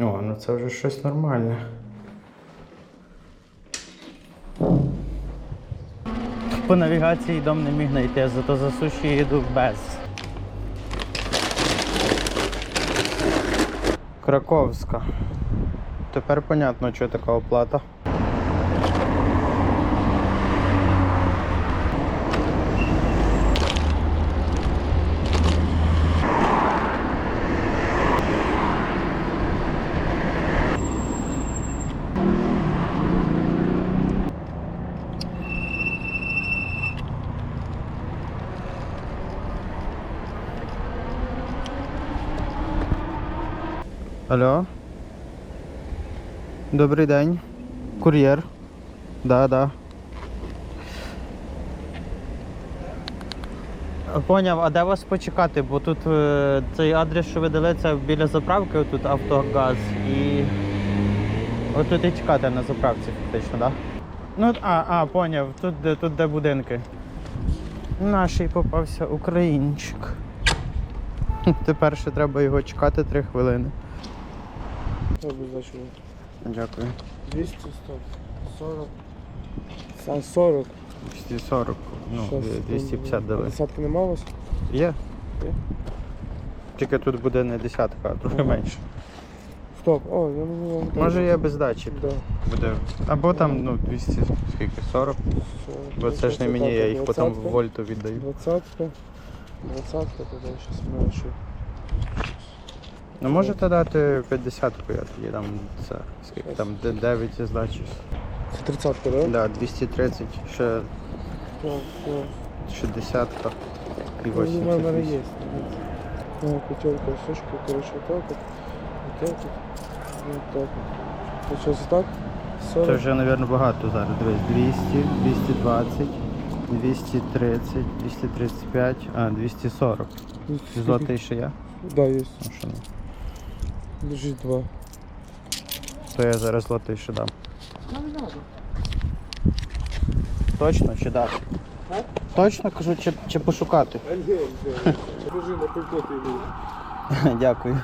О, ну це вже щось нормальне. По навігації дом не міг знайти, зато за суші їду без. Краковська. Тепер понятно, що така оплата. Алло. Добрий день. Кур'єр. Да, да. Поняв, а де вас почекати? Бо тут е, цей адрес, що ви дали, це біля заправки, тут автогаз і. Отут і чекати на заправці, фактично, так? Да? Ну, а, а, поняв, тут де, тут де будинки. Наший попався українчик. Тепер ще треба його чекати 3 хвилини. Обозначено. Дякую. 200, 100, 40. 40. 240, ну, Щас, 250 дали. Десятки нема у вас? Є? Є. Тільки тут буде не десятка, а трохи Ага. менше. Стоп, о, я не вам Може є без дачі. Да. Буде. Або там ну, 200, скільки, 40. 40. Бо це ж не мені, я їх потім в вольту віддаю. Двадцатка. Двадцатка, тоді щас менше. Ну можете дати 50 я тоді дам це. Скільки там, де- 9 із дачі. Це тридцатка, да? Да, 230, ще Так, так. 60 і Ну, у мене 88. є. Ну, пятерка, сушка, короче, вот так вот. Вот так так. Ну что, так? 40. Це вже, мабуть, багато зараз. Дивись, 200, 220, 230, 235, а, 240. Злотий ще є? Да, есть. Ну, що ні. Лежит два. То я зараз злотий ще дам. Нам не надо. Точно чи дати? Точно кажу, чи, чи пошукати? А не, не. Покажи на пивко был. Дякую.